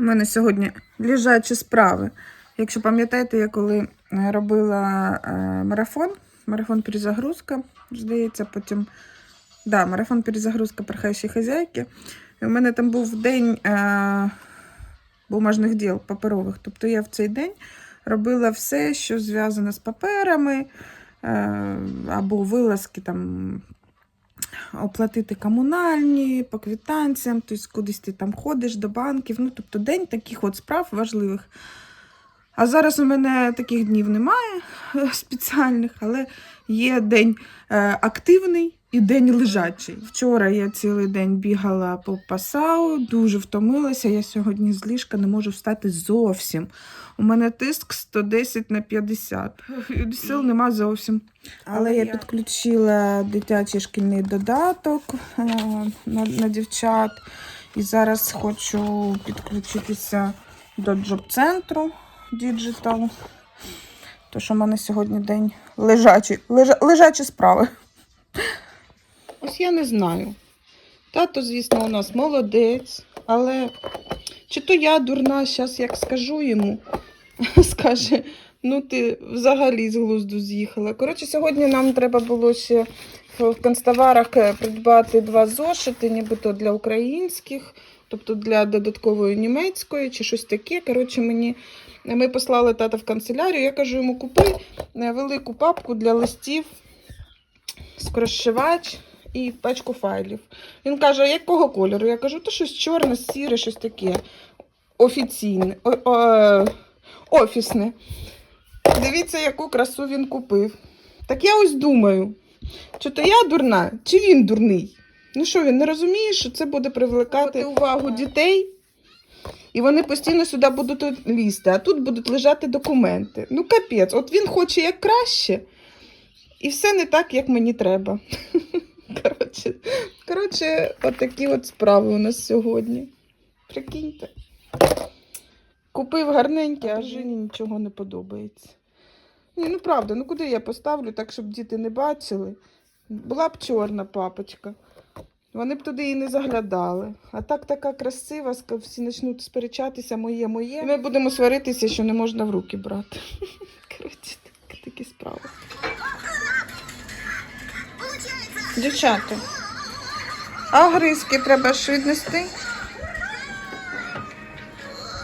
У мене сьогодні лежачі справи. Якщо пам'ятаєте, я коли е, робила е, марафон, марафон перезагрузка, здається, потім. Да, марафон перезагрузка прохаючі хазяйки. І у мене там був день е, бумажних діл паперових. Тобто я в цей день робила все, що зв'язане з паперами, е, або вилазки там. Оплатити комунальні, по квитанціям, тобто кудись ти там ходиш до банків. Ну, тобто день таких от справ важливих. А зараз у мене таких днів немає е, спеціальних, але є день е, активний і день лежачий. Вчора я цілий день бігала по пасау, дуже втомилася. Я сьогодні з ліжка не можу встати зовсім. У мене тиск 110 на 50. І Сил нема зовсім. Але я підключила дитячий шкільний додаток е, на, на дівчат. І зараз хочу підключитися до джоб-центру. То що в мене сьогодні день лежачі, лежа, лежачі справи. Ось я не знаю. Тато, звісно, у нас молодець, але чи то я дурна, зараз як скажу йому, скаже, ну ти взагалі з глузду з'їхала. Коротше, сьогодні нам треба було ще в канцтоварах е, придбати два зошити, нібито для українських, тобто для додаткової німецької чи щось таке. Коротше, мені ми послали тата в канцелярію. Я кажу йому, купи е, велику папку для листів, скорозшивач і пачку файлів. Він каже, якого кольору? Я кажу, то щось чорне, сіре, щось таке. Офіційне, о, о, офісне. Дивіться, яку красу він купив. Так я ось думаю, чи то я дурна, чи він дурний. Ну що, він не розуміє, що це буде привлекати увагу дітей, і вони постійно сюди будуть лізти, а тут будуть лежати документи. Ну, капець, от він хоче як краще, і все не так, як мені треба. Коротше, коротше, отакі от справи у нас сьогодні. Прикиньте. Купив гарненький, а жені нічого не подобається. Ні, ну правда, ну куди я поставлю так, щоб діти не бачили? Була б чорна папочка. Вони б туди і не заглядали. А так така красива, всі почнуть сперечатися, моє, моє. І ми будемо сваритися, що не можна в руки брати. Коротше, так- такі справи. Дівчата, а гризки треба ж віднести?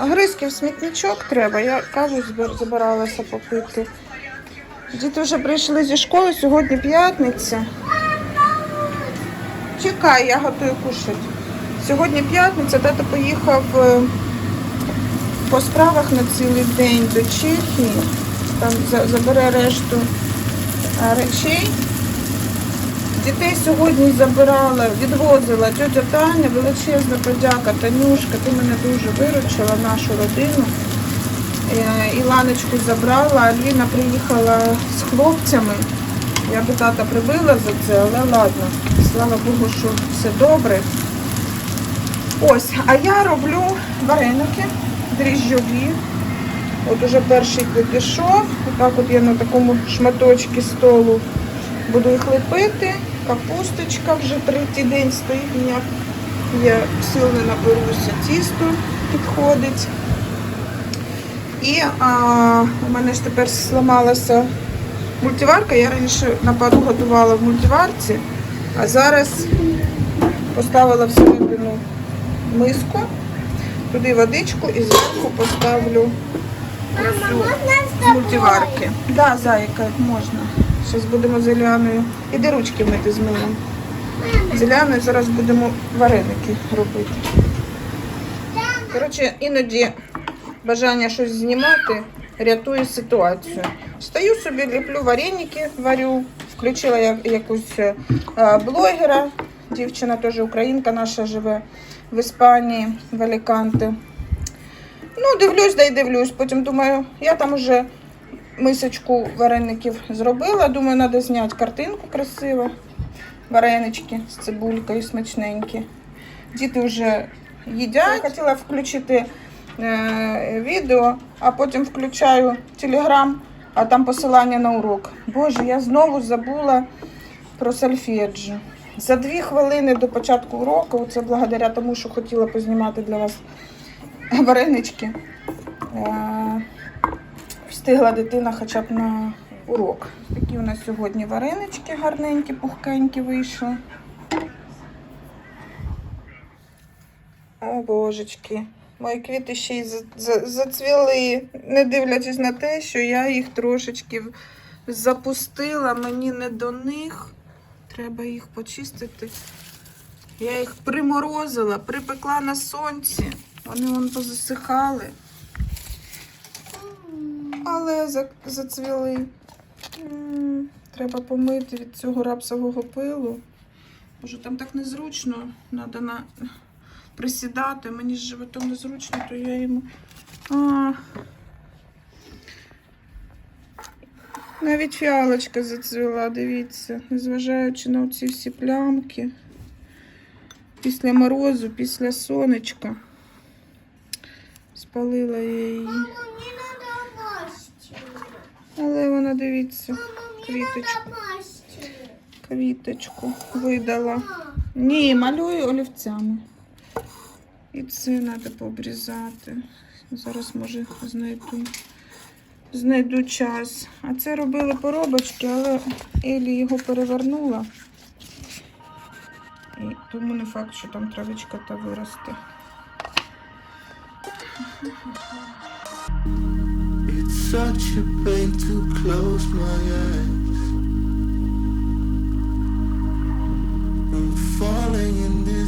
Гризки в смітничок треба. Я каву збир- забиралася попити. Діти вже прийшли зі школи, сьогодні п'ятниця. Чекай, я готую кушати. Сьогодні п'ятниця, тато поїхав е, по справах на цілий день до Чехії. Там забере решту е, речей. Дітей сьогодні забирала, відвозила тетя Таня, величезна подяка, Танюшка, ти мене дуже виручила, нашу родину. Е, Іланочку забрала, Аліна приїхала з хлопцями. Я би тата прибила за це, але ладно. Слава Богу, що все добре. Ось, а я роблю вареники дріжджові. От уже перший підійшов. Отак от я на такому шматочці столу буду їх лепити. Капусточка вже третій день стоїть, ніяк я сил не наберуся, тісто підходить. І а, у мене ж тепер зламалася мультиварка. Я раніше на пару готувала в мультиварці, а зараз поставила всередину миску, туди водичку і зверху поставлю красу з мультиварки. Так, да, зайка, можна. Зараз будемо з Еліаною. Іди ручки мити з милом. З зараз будемо вареники робити. Коротше, іноді бажання щось знімати рятує ситуацію. Стою собі, ліплю вареники, варю, включила я якусь е, блогера. Дівчина теж українка наша живе в Іспанії, в Аліканте. Ну, дивлюсь, да й дивлюсь. Потім думаю, я там уже мисочку вареників зробила. Думаю, треба зняти картинку красиво. Варенички з цибулькою смачненькі. Діти вже їдять. Я хотіла включити е, відео, а потім включаю телеграм, а там посилання на урок. Боже, я знову забула про сольфеджіо. За дві хвилини до початку уроку, це благодаря тому, що хотіла познімати для вас варенички. Е, Встигла дитина хоча б на урок. Такі у нас сьогодні варенички гарненькі, пухкенькі вийшли. О, божечки. Мої квіти ще й за- за- зацвіли, не дивлячись на те, що я їх трошечки запустила. Мені не до них. Треба їх почистити. Я їх приморозила, припекла на сонці. Вони вон позасихали. Але зацвіли. Треба помити від цього рапсового пилу. Боже, там так незручно. Треба на... присідати. Мені з животом незручно, то я йому. А. Навіть фіалочка зацвіла, дивіться, незважаючи на ці всі плямки. Після морозу, після сонечка. Спалила я її. Але вона, дивіться, квіточку, квіточку видала. Ні, малюю олівцями. І це треба пообрізати. Зараз, може, знайду. Знайду час. А це робили поробочки, але Елі його перевернула. І тому не факт, що там травичка та виросте. Such a pain to close my eyes. I'm falling in this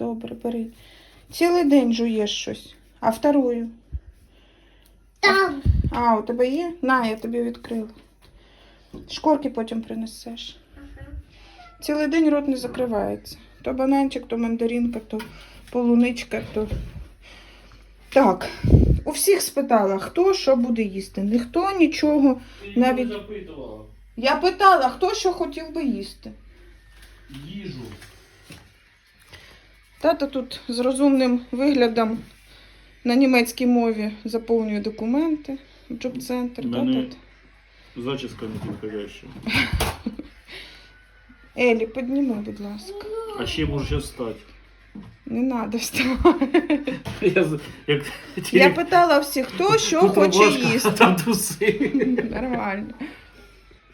добре, бери. Цілий день жуєш щось, а вторую. Там. А, у тебе є? На, я тобі відкрила. Шкорки потім принесеш. Цілий день рот не закривається. То бананчик, то мандаринка, то полуничка, то. Так, у всіх спитала, хто що буде їсти. Ніхто нічого Ти навіть. не запитувала. Я питала, хто що хотів би їсти. Їжу. Тато тут з розумним виглядом на німецькій мові заповнює документи в джоб-центр. Мене- Зачіска не підходяща. Елі, підніми, будь ласка. А ще можу зараз встати. Не треба вставати. Я, як, Я питала всіх, хто що Тут хоче рубашка, їсти. Там труси. Нормально.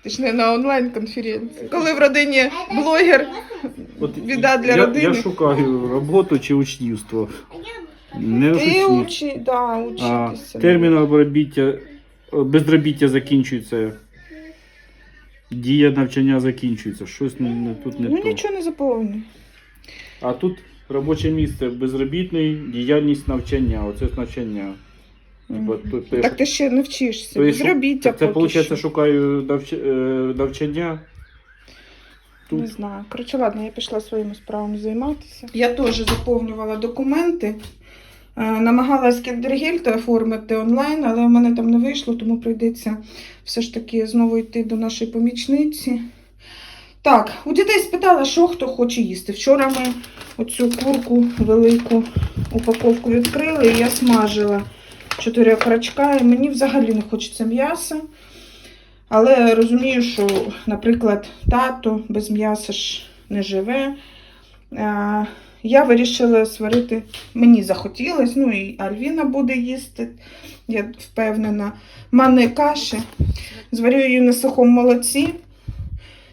Ти ж не на онлайн-конференції. Коли в родині блогер, От Біда для я, родини. Я шукаю роботу чи учнівство. Не ти учні. учи, да, А, учитися. термін обробіття, безробіття закінчується. Дія навчання закінчується. Щось не, не, тут не Ну то. нічого не заповнюй. А тут робоче місце безробітний, діяльність навчання. Оце навчання. Типа, тут теж- Так ти ще не вчишся. То Безробіття Це, поки виходить, що. шукаю навч... е, навчання. Тут Не знаю. Коротше, ладно, я пішла своїми справами займатися. Я теж заповнювала документи. Е, Намагалась кіндергельти оформити онлайн, але в мене там не вийшло, тому прийдеться все ж таки знову йти до нашої помічниці. Так, у дітей спитала, що хто хоче їсти. Вчора ми оцю курку велику упаковку відкрили, і я смажила чотири окорочка, і мені взагалі не хочеться м'яса. Але розумію, що, наприклад, тато без м'яса ж не живе. Я вирішила сварити, мені захотілося, ну і Альвіна буде їсти, я впевнена. Манної каші. Зварю її на сухому молоці.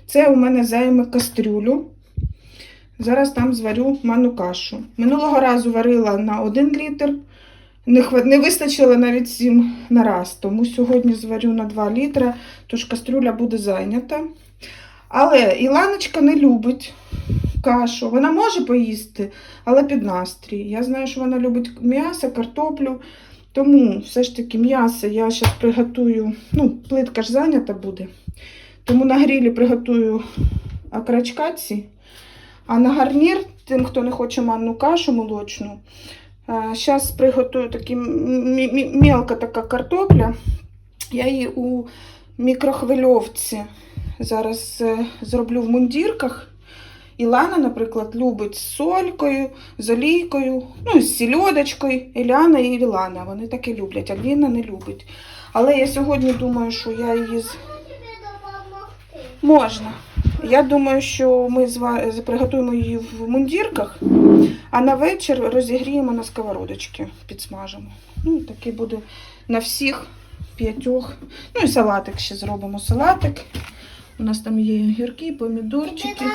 Це у мене займе кастрюлю. Зараз там зварю манну кашу. Минулого разу варила на 1 літр. Не, не вистачило навіть 7 на раз, тому сьогодні зварю на 2 літра, тож кастрюля буде зайнята. Але Іланочка не любить кашу. Вона може поїсти, але під настрій. Я знаю, що вона любить м'ясо, картоплю. Тому все ж таки м'ясо я зараз приготую. Ну, плитка ж зайнята буде. Тому на грілі приготую окорочка ці. А на гарнір, тим, хто не хоче манну кашу молочну, зараз приготую такі мелка така картопля. Я її у мікрохвильовці зараз е, зроблю в мундірках. Ілана, наприклад, любить з солькою, з олійкою, ну, з сільодочкою. Іляна і Ілана. Вони таке люблять, Альвіна не любить. Але я сьогодні думаю, що я її з... можна. Я думаю, що ми приготуємо її в мундірках, а на вечір розігріємо на сковородочки, підсмажимо. Ну, такий буде на всіх п'ятьох. Ну і салатик ще зробимо салатик. У нас там є гірки, помідорчики.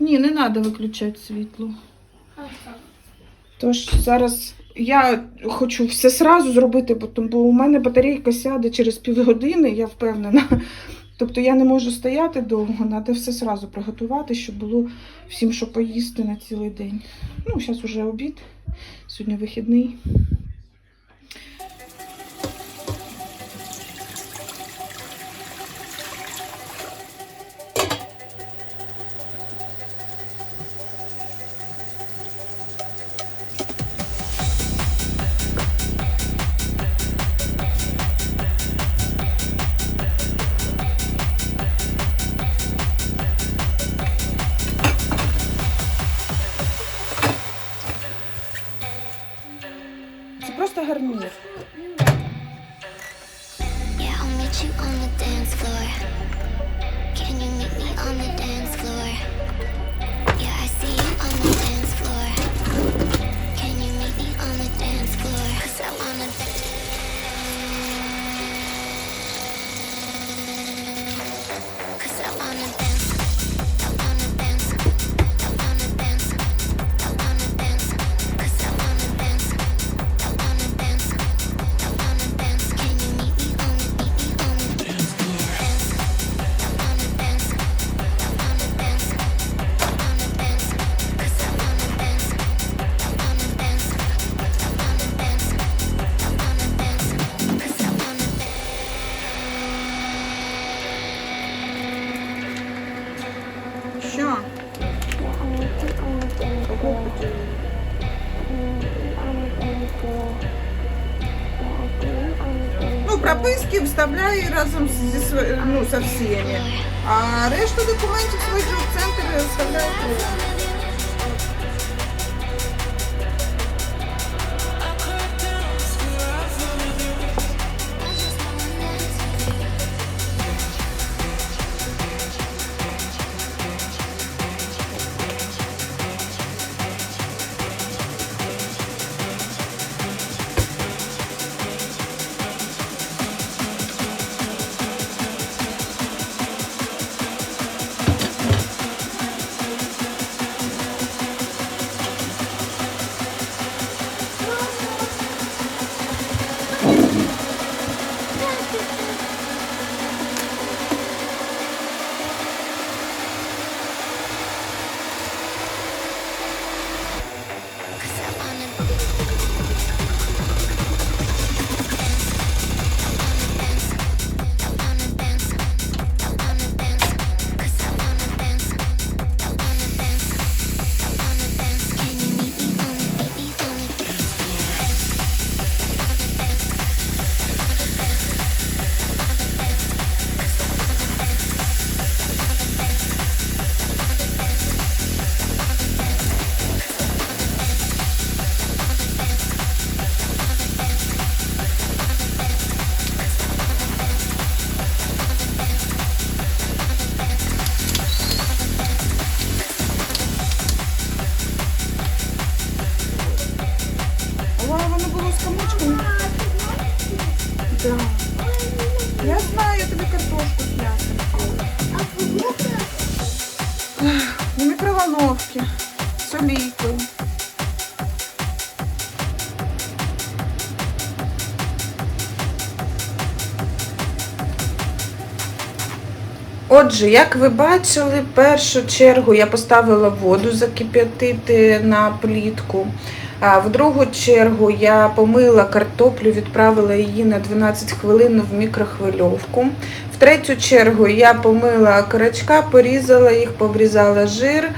Ні, не треба виключати світло. Тож зараз я хочу все сразу зробити, бо, бо у мене батарейка сяде через півгодини, я впевнена. Тобто я не можу стояти довго, треба все сразу приготувати, щоб було всім, що поїсти на цілий день. Ну, зараз вже обід, сьогодні вихідний. Прописки вставляє разом зі ну, со всіми. А решту документів свій в центрі вставляй. Отже, як ви бачили, першу чергу я поставила воду закип'ятити на плітку. А в другу чергу я помила картоплю, відправила її на 12 хвилин в мікрохвильовку. В третю чергу я помила карачка, порізала їх, побрізала жир,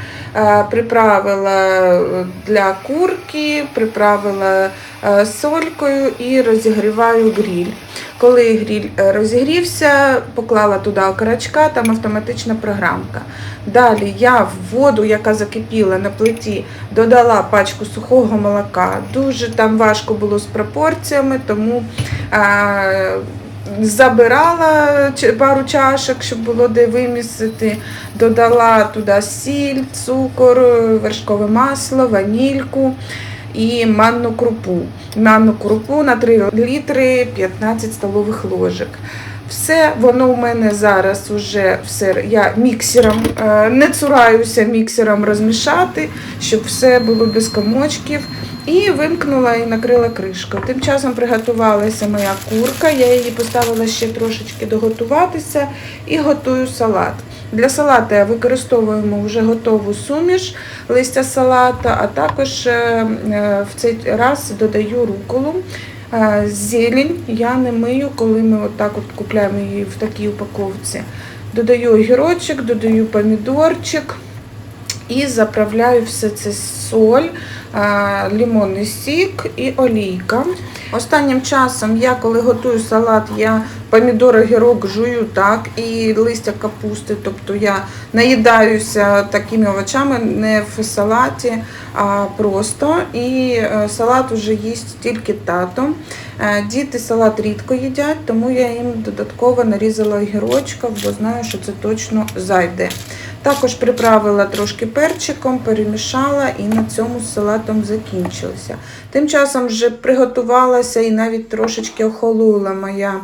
приправила е, для курки, приправила е, солькою і розігріваю гріль. Коли гріль е, розігрівся, поклала туди окорочка, там автоматична програмка. Далі я в воду, яка закипіла на плиті, додала пачку сухого молока. Дуже там важко було з пропорціями, тому е, забирала пару чашок, щоб було де вимісити. Додала туди сіль, цукор, вершкове масло, ванільку і манну крупу. Манну крупу на 3 літри 15 столових ложок. Все воно у мене зараз уже все. Я міксером е, не цураюся міксером розмішати, щоб все було без комочків. І вимкнула і накрила кришкою. Тим часом приготувалася моя курка. Я її поставила ще трошечки доготуватися і готую салат. Для салату я використовуємо вже готову суміш листя салата, а також е, е, в цей раз додаю руколу. Е, Зелень я не мию, коли ми отак от купляємо її в такій упаковці. Додаю огірочок, додаю помідорчик і заправляю все це соль, е, лимонний сік і олійка. Останнім часом я, коли готую салат, я помідор, огірок жую так, і листя капусти. Тобто я наїдаюся такими овочами не в салаті, а просто. І е, салат вже їсть тільки тато. Е, Діти салат рідко їдять, тому я їм додатково нарізала огірочка, бо знаю, що це точно зайде. Також приправила трошки перчиком, перемішала і на цьому з салатом закінчилося. Тим часом вже приготувалася і навіть трошечки охолола моя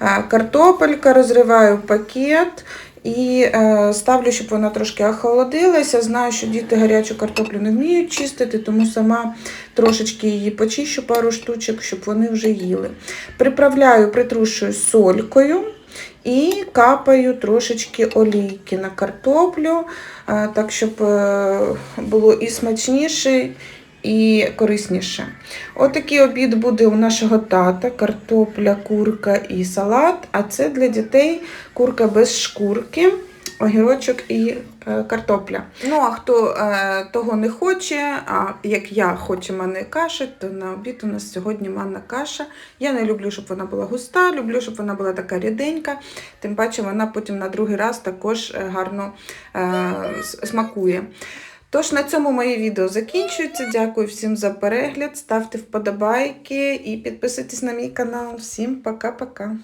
е, картопелька, розриваю пакет і е, ставлю, щоб вона трошки охолодилася. Знаю, що діти гарячу картоплю не вміють чистити, тому сама трошечки її почищу пару штучок, щоб вони вже їли. Приправляю, притрушую солькою. І капаю трошечки олійки на картоплю, е, так щоб е, було і смачніше, і корисніше. Отакий обід буде у нашого тата: картопля, курка і салат. А це для дітей курка без шкурки, огірочок і е, картопля. Ну а хто е, того не хоче, а як я хочу манної каші, то на обід у нас сьогодні манна каша. Я не люблю, щоб вона була густа, люблю, щоб вона була така ріденька. Тим паче вона потім на другий раз також е, гарно е, смакує. Тож на цьому моє відео закінчується. Дякую всім за перегляд. Ставте вподобайки і підписуйтесь на мій канал. Всім пока-пока.